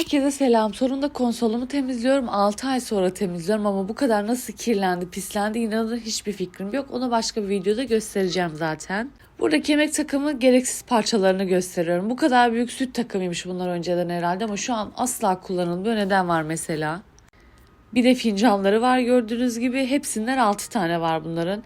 Herkese selam. Sonunda konsolumu temizliyorum. 6 ay sonra temizliyorum ama bu kadar nasıl kirlendi, pislendi inanın hiçbir fikrim yok. Onu başka bir videoda göstereceğim zaten. Buradaki yemek takımı gereksiz parçalarını gösteriyorum. Bu kadar büyük süt takımıymış bunlar önceden herhalde ama şu an asla kullanılmıyor. Neden var mesela? Bir de fincanları var gördüğünüz gibi. Hepsinden 6 tane var bunların.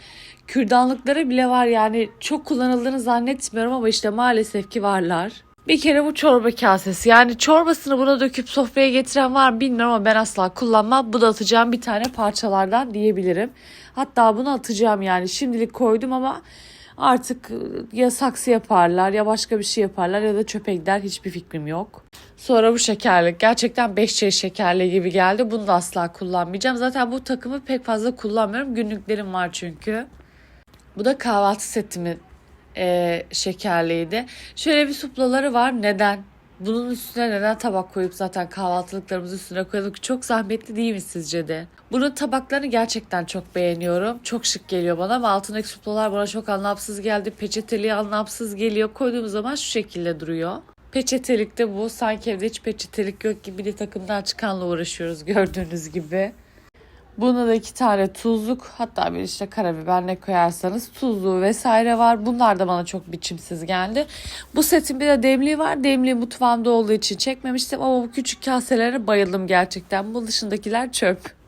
Kürdanlıkları bile var yani çok kullanıldığını zannetmiyorum ama işte maalesef ki varlar. Bir kere bu çorba kasesi. Yani çorbasını buna döküp sofraya getiren var mı bilmiyorum ama ben asla kullanmam. Bu da atacağım bir tane parçalardan diyebilirim. Hatta bunu atacağım yani şimdilik koydum ama artık ya saksı yaparlar ya başka bir şey yaparlar ya da çöpe gider hiçbir fikrim yok. Sonra bu şekerlik. Gerçekten 5 çeşit şekerli gibi geldi. Bunu da asla kullanmayacağım. Zaten bu takımı pek fazla kullanmıyorum. Günlüklerim var çünkü. Bu da kahvaltı setimin e, şekerliydi. Şöyle bir suplaları var. Neden? Bunun üstüne neden tabak koyup zaten kahvaltılıklarımızın üstüne koyalım çok zahmetli değil mi sizce de? Bunun tabaklarını gerçekten çok beğeniyorum. Çok şık geliyor bana ama altındaki suplalar bana çok anlamsız geldi. Peçeteli anlamsız geliyor. Koyduğum zaman şu şekilde duruyor. Peçetelik de bu. Sanki evde hiç peçetelik yok gibi bir takımdan çıkanla uğraşıyoruz gördüğünüz gibi. Bunda da iki tane tuzluk hatta bir işte karabiber ne koyarsanız tuzlu vesaire var. Bunlar da bana çok biçimsiz geldi. Bu setin bir de demliği var. Demliği mutfağımda olduğu için çekmemiştim ama bu küçük kaselere bayıldım gerçekten. Bu dışındakiler çöp.